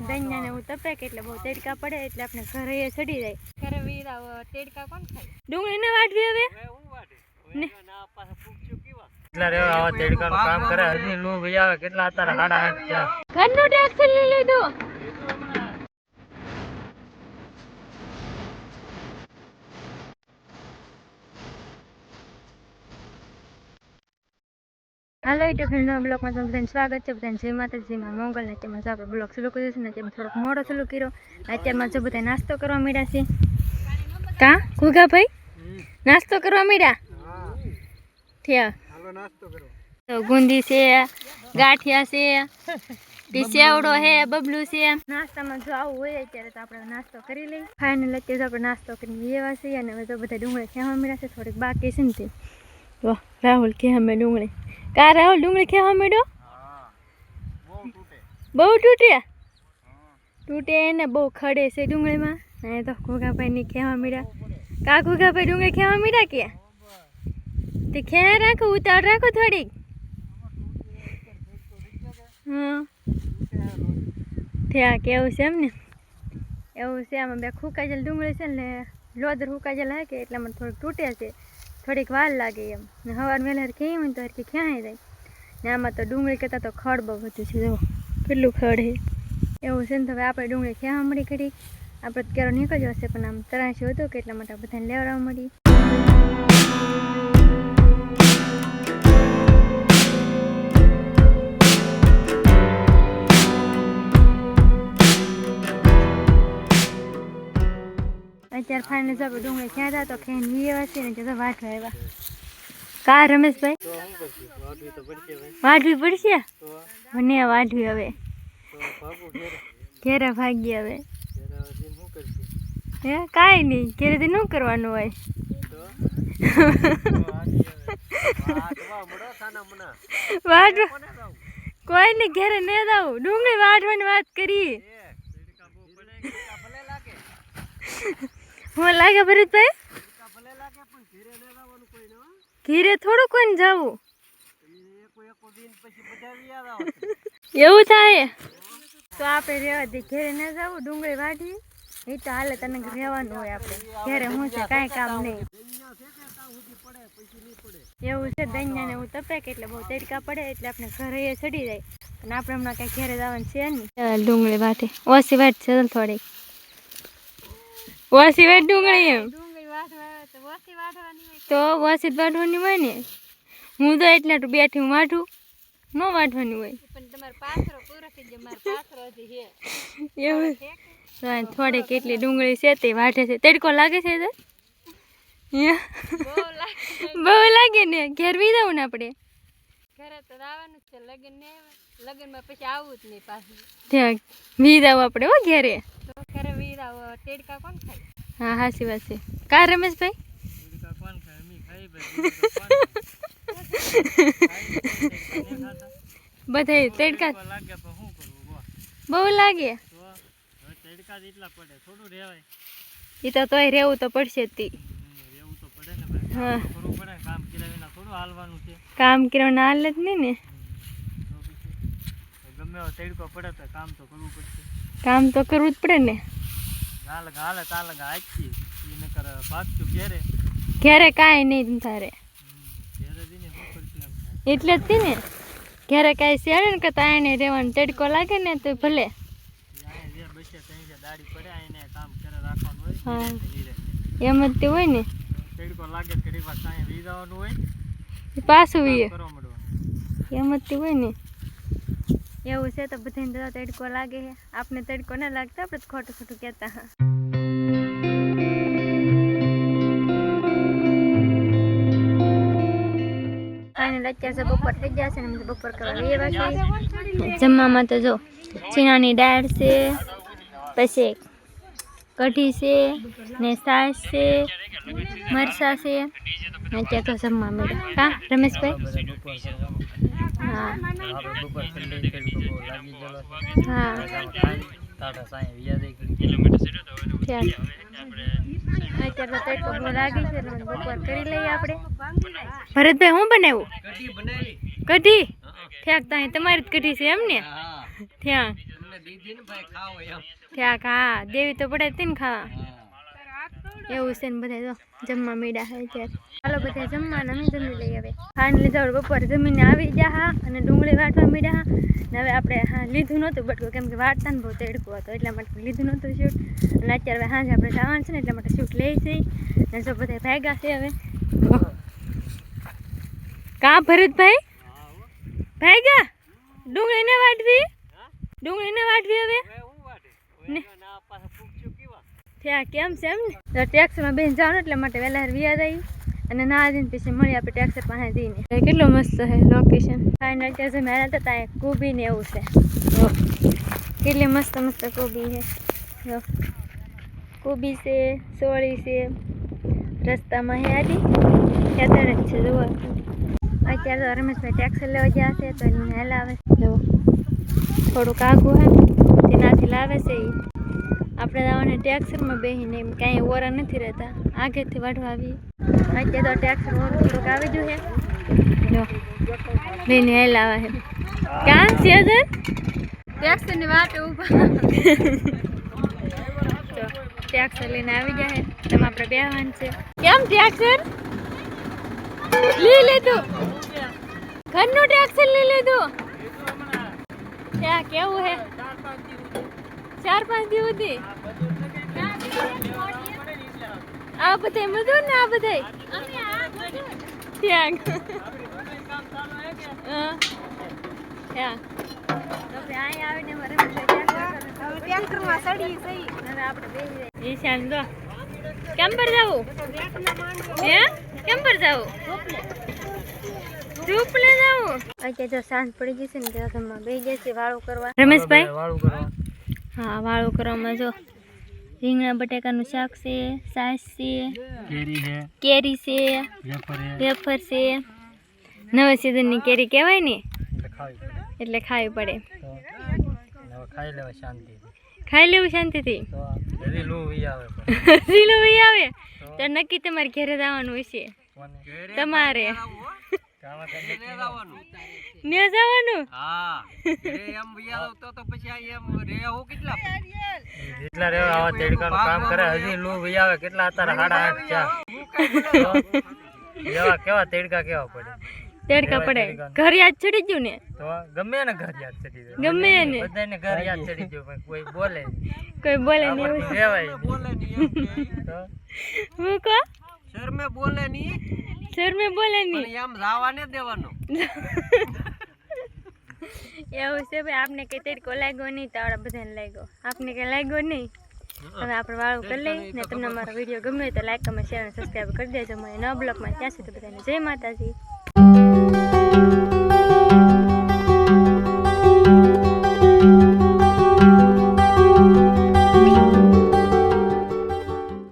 દહીંના ને હું તપેક એટલે બહુ તેડકા પડે એટલે આપણે ઘરે એ ચડી જાય. ઘરે વીરા તેડકા કોણ ખાય? ડુંગળી ને વાટવી હવે? ને. કેટલા રે આવા તેડકાનું કામ કરે? હજી નું ભાઈ આવે કેટલા અત્યારે આઠ થયા. ઘરનું લઈ લીધું. હાલો યુટ્યુબ ફ્રેન્ડનો બ્લોગમાં તમને બધાને સ્વાગત છે. બધાને જય માતાજીમાં મંગલ નાટ્યમાં આપણે બ્લોગ શરૂ કર્યો છે નાટ્યમાં થોડોક મોડો શરૂ કર્યો. અત્યારમાં જો બધા નાસ્તો કરવા મળ્યા છે. કા? ઘુગા ભાઈ? નાસ્તો કરવા મળ્યા થયા. તો ગુંદી છે, ગાંઠિયા છે સેવડો હે બબલું છે. નાસ્તામાં જો આવું હોય અત્યારે તો આપણે નાસ્તો કરી લઈએ. ફાઇનલ અત્યારે આપણે નાસ્તો કરીને એવા છીએ અને હવે તો બધા ડુંગળી ખેવા મળ્યા છે, થોડીક બાકી છે ને તો રાહુલ ખેવા મેં ડુંગળી. કા રાહુલ, ડુંગળી ખેવા મળ્યો બહુ તૂટ્યા? તૂટે ને બહુ ખડે છે ડુંગળીમાં. એ તો ઘોઘાભાઈ ખેવા મીડા કા ઘોઘાભાઈ ડુંગળી ખેવા મીડા કે? તે ખેવા રાખો ઉતાર રાખો થોડીક. હા ત્યાં કેવું છે એમ ને એવું છે, આમાં બે ફૂકાજેલ ડુંગળી છે ને, લોદર ફૂકાજેલ હે કે, એટલે મને થોડુંક તૂટે છે. થોડીક વાર લાગે એમ. ને હવાર વહેલા ખેઈ હોય તો હરખી ક્યાંય જાય. ને આમાં તો ડુંગળી કરતાં તો ખડ બહુ બધું છે જો કેટલું ખડ છે. એવું છે ને તો હવે આપણે ડુંગળી ક્યાં મળી કરી આપણે ક્યારે નીકળ્યો હશે, પણ આમ તરાશું હતું કે એટલા માટે બધાને લેવડાવવા મળી અત્યારે ફાઇનલ જો ડુંગળી ક્યાં હતા તો ખેન છે ને જતો વાટવા આવ્યા. કા રમેશભાઈ? તો પડશે વાટવી પડશે? તો મને વાટવી હવે. ઘેરે. ભાગી હવે. હે? કાંઈ નહીં. ઘેરેથી ન કરવાનું હોય? જાવું કોઈને ઘેરે ન જાવું ડુંગળી વાટવાની વાત કરી. હું લાગે ભરતભાઈ? ઘીરે. થોડું કોઈને જવું. એવું થાય? તો આપણે રહેવા દે, ઘેરે ન જવું, ડુંગળી વાઢી એ તો હાલે, તને રહેવાનું હોય આપણે. ઘેરે હું છે, કાંઈ કામ નહીં. એવું છે દહીંના ને હું તપે કે એટલે બહુ તડકા પડે, એટલે આપણે ઘરે ચડી જાય. અને આપણે હમણાં કાંઈ ઘેરે જવાનું છે નહીં. ડુંગળી વાટે ઓછી વાટ છે ચાલ ઓછી વાટ ડુંગળી એમ. તો વાસી જ વાટવાની હોય ને. હું તો એટલા બેઠી હું વાટું ન વાટવાની હોય. એવું થોડે કેટલી ડુંગળી છે તે વાટે છે. તડકો લાગે છે તો? બહુ લાગે. ને. ઘેર બી જવું ને આપણે ઘરે તો આવવાનું જ છે લગ્ન ને લગ્નમાં પછી આવવું જ નહીં પાછું. ત્યાં વી જવું આપણે હો ઘેરે. તો ઘરે કોણ ખાય? હા હાસી વાત છે. કા રમેશભાઈ? તેડકા કોણ ખાય? અમી ખાઈ ભાઈ બધાય લાગે તો શું કરવું બહુ લાગે તો હવે તેડકા જ એટલા પડે થોડું રહેવાય એ તો તોય રહેવું તો પડશે જ તી. રહેવું તો પડે ને હા. કરવું પડે કામ કર્યા વિના થોડું હાલવાનું છે. કામ કરવાના હાલ જ નહીં ને. તો ગમે તેડકો પડે તો કામ તો કરવું પડશે. કામ તો કરવું જ પડે ને. હાલ હાલે તાલ આખી એ નકર ભાગતું ઘેરે. ઘેરે કાંઈ નહીં તારે. એટલે જ ને. ઘેરે કાંઈ શેડે ને કે તાણે રહેવાનું તડકો લાગે ને તો ભલે. ઈ. એમ જ તે હોય ને. તેડકો લાગે ઘડી વાર સાંજે વી જવાનું હોય પાછું એમ જ તે હોય ને. એવું છે તો બધાને તો તડકો લાગે છે. આપણે તડકો ના લાગતો, આપણે તો ખોટું ખોટું કહેતા હા. ફાઇનલ અત્યારે તો બપોર થઈ ગયા છે ને અમે તો બપોર કરવા એવા છીએ. જમવામાં તો જો ચીણાની દાળ છે, પછી કઢી છે, ને છાશ છે મરસા છે. ને અત્યારે તો જમવા મળ્યા. કા રમેશભાઈ? ભરતભાઈ હું. બનાવ્યું કઢી બનાવી? કઢી? ઠેક ત્યાં તમારી જ કઢી છે એમ ને? ત્યાં. ઠ્યાંક તમને દીધી ને ભાઈ ખાઓ એમ. ઠ્યાક હા. દેવી તો પડે જ તે ને ખાવા. એવું છે ને બધા તો જમવા મીડા હોય ત્યારે ચાલો બધા જમવાના અમે જમી લઈ હવે. ખાંડ લીધા બપોરે જમીને આવી ગયા હા અને ડુંગળી વાટવા મીડ્યા હા. ને હવે આપણે હા લીધું નહોતું બટકું કેમ કે વાટતા ને બહુ તેડકું હતો એટલા માટે લીધું નહોતું શૂટ. અને અત્યારે હા સાંજે આપણે જવાનું છે ને એટલા માટે શૂટ લઈ જઈ. ને જો બધા ભાગ્યા છે હવે. કા ભરતભાઈ? ભેગા? ડુંગળીને વાટવી? ડુંગળીને વાટવી હવે હવે હું વાટે હવે ના પાછા પૂછ્યું કેવા ત્યાં કેમ છે એમ ને? ટેક્સમાં બેન જવાનું એટલા માટે વહેલા વ્યાજ આવી અને ના જઈને પછી મળી આપણે ટેક્સી પાસે જઈને. કેટલું મસ્ત છે લોકેશન ફાઇનલ અત્યારે મહેનત હતા ત્યાં કોબી ને એવું છે. જો કેટલી મસ્ત મસ્ત કોબી છે. જો. કોબી છે સોળી છે. રસ્તામાં હે આદિ. ખેતર જ છે જુઓ. અત્યારે તો રમેશભાઈ ટેક્સર લેવા ગયા છે તો એને લાવે આવે. થોડુંક આગું હે. તેનાથી લાવે છે એ આપણે જવાને ટેક્સરમાં બેસીને એમ કાંઈ ઓરા નથી રહેતા. આગેથી વાઢવા આવી અત્યારે તો ટેક્સર ઓર થોડુંક આવી ગયું છે. જો લઈને હેલ આવે છે. ક્યાં છે સર ટેક્સરની વાટે ઊભા. ટેક્સર લઈને આવી જાય તેમાં આપણે બેહવાનું છે. કેમ ટેક્સર લઈ લીધું. ઘરનું ટેક્સર લઈ લીધું. ત્યાં કેવું હે ચાર પાંચ દિવસ સુધી? આ બધાય મજૂર ને આ બધાય? ત્યાં. ત્યાં. ઈશાન કેમ પર જાવું? હે? કેમ પર જાવું? ધૂપલે જાવું? અત્યારે જો સાંજ પડી ગઈ છે ને ત્યાં તમે બેસી ગયા વાળું કરવા. રમેશભાઈ? વાળું કરો હા વાળું કરવામાં જો રીંગણા બટાકાનું શાક છે છાશ છે કેરી છે વેફર છે. નવા સિઝનની કેરી કહેવાય ને? એટલે ખાવી પડે. ખાઈ લેવા શાંતિથી? તો વી આવે તો નક્કી તમારે ઘરે જવાનું હશે? તમારે? ને જવાનું? હા. એમ વિયાલો તો તો પછી આ એમ રેહો કેટલા? કેટલા રે આવા તેડકાનું કામ કરે હજી લૂ વિયાવે કેટલા અત્યારે હાડા આઠ ચા એવા કેવા તેડકા કેવા પડે? તેડકા પડે. ઘર યાદ ચડી ગયું ને? તો ગમે ને ઘર યાદ ચડી ગયું. ગમે એને. બધાને ઘર યાદ ચડી ગયું પણ કોઈ બોલે કોઈ બોલે નહીં એવું. રેવાય બોલે તો? હું કો સર મે બોલે નહીં. સર મે બોલે નહીં. એમ જાવા ને દેવાનો. એવું છે ભાઈ આપને કઈ તેડકો લાગ્યો નહીં તો આવડા બધાને લાગ્યો. આપને કઈ લાગ્યો નહીં? હવે આપણે વાળું કરી લઈ ને તમને અમારો વીડિયો ગમ્યો તો લાઈક કમેન્ટ શેર અને સબસ્ક્રાઈબ કરી દેજો. મને નવા બ્લોગમાં ત્યાં સુધી બધાને જય માતાજી.